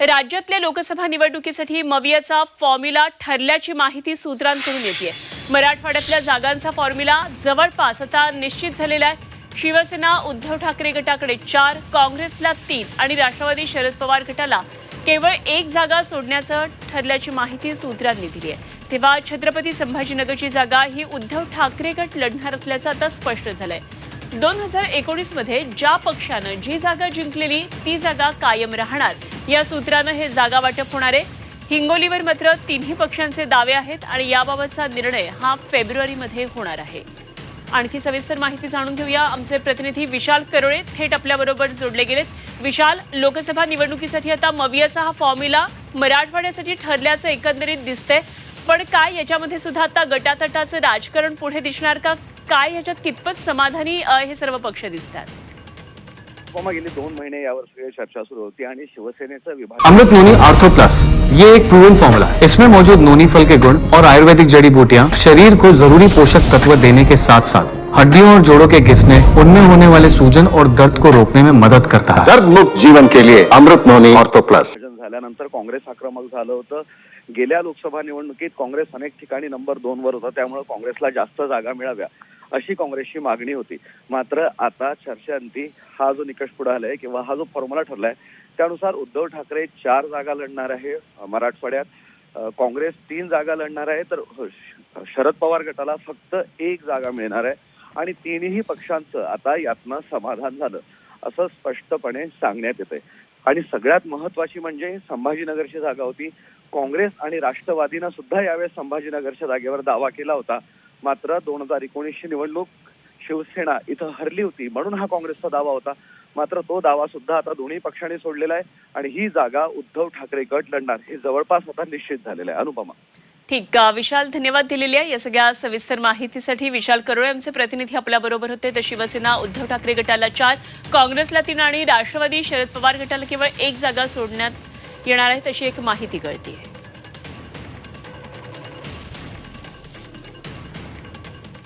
राज्यातल्या लोकसभा निवडणुकीसाठी मवियाचा फॉर्म्युला ठरल्याची माहिती सूत्रांकडून येते मराठवाड्यातल्या जागांचा फॉर्म्युला जवळपास आता निश्चित झालेला आहे. शिवसेना उद्धव ठाकरे गटाकडे चार काँग्रेसला तीन आणि राष्ट्रवादी शरद पवार गटाला केवळ एक जागा सोडण्याचं ठरल्याची माहिती सूत्रांनी दिली आहे. तेव्हा छत्रपती संभाजीनगरची जागा ही उद्धव ठाकरे गट लढणार असल्याचं आता स्पष्ट झालंय. दोन हजार एकोणीसमध्ये ज्या पक्षानं जी जागा जिंकलेली ती जागा कायम राहणार. या सूत्रानं हे जागा वाटप होणार आहे. हिंगोलीवर मात्र तिन्ही पक्षांचे दावे आहेत आणि याबाबतचा निर्णय हा फेब्रुवारीमध्ये होणार आहे. आणखी सविस्तर माहिती जाणून घेऊया. आमचे प्रतिनिधी विशाल करोळे थेट आपल्याबरोबर जोडले गेलेत. विशाल लोकसभा निवडणुकीसाठी आता मवियाचा हा फॉर्म्युला मराठवाड्यासाठी ठरल्याचं एकंदरीत दिसतंय. पण काय याच्यामध्ये सुद्धा आता गटातटाचं राजकारण पुढे दिसणार का? काय याच्यात कितपत समाधानी हे सर्व पक्ष दिसतात? गेली दोन महिने यावर सगळी चर्चा सुरू होती आणि शिवसेनेचं विभाग अमृत नोनी आर्थो प्लस ये एक प्रूवन फॉर्मूला इसमें मौजूद नोनी फल के गुण और आयुर्वेदिक जड़ी बूटियाँ शरीर को जरूरी पोषक तत्व देने के साथ साथ हड्डियों और जोड़ों के घिसने उनमें होने वाले सूजन और दर्द को रोकने में मदद करता है। दर्द मुक्त जीवन के लिए अमृत नोनी ऑर्थो प्लस। झाल्यानंतर काँग्रेस आक्रमक झालं होतं. गेल्या लोकसभा निवडणुकीत काँग्रेस अनेक ठिकाणी नंबर दोन वर होता त्यामुळे काँग्रेसला जास्त जागा मिळाव्या. अशी काँग्रेसची मागणी होती. मात्र आता चर्चेअंती हा जो निकष पुढे आलाय किंवा हा जो फॉर्म्युला ठरलाय त्यानुसार उद्धव ठाकरे चार जागा लढणार आहे मराठवाड्यात. काँग्रेस तीन जागा लढणार आहे तर श- शरद पवार गटाला फक्त एक जागा मिळणार आहे आणि तिन्ही पक्षांचं आता यातनं समाधान झालं असं स्पष्टपणे सांगण्यात येतंय. आणि सगळ्यात महत्वाची म्हणजे संभाजीनगरची जागा होती. काँग्रेस आणि राष्ट्रवादीनं सुद्धा यावेळेस संभाजीनगरच्या जागेवर दावा केला होता. मात्र दोन हजार एकोणीसची निवडणूक शिवसेना इथं हरली होती म्हणून हा काँग्रेसचा दावा होता. मात्र तो दावा सुद्धा आता दोन्ही पक्षांनी सोडलेला आहे आणि ही जागा उद्धव ठाकरे गट लढणार हे जवळपास आता निश्चित झालेलं आहे. अनुपमा. ठीक विशाल धन्यवाद दिलेली आहे. या सगळ्या सविस्तर माहितीसाठी विशाल करोळे आमचे प्रतिनिधी आपल्या बरोबर होते. तर शिवसेना उद्धव ठाकरे गटाला चार काँग्रेसला तीन आणि राष्ट्रवादी शरद पवार गटाला केवळ एक जागा सोडण्यात येणार आहे. तशी एक माहिती कळती आहे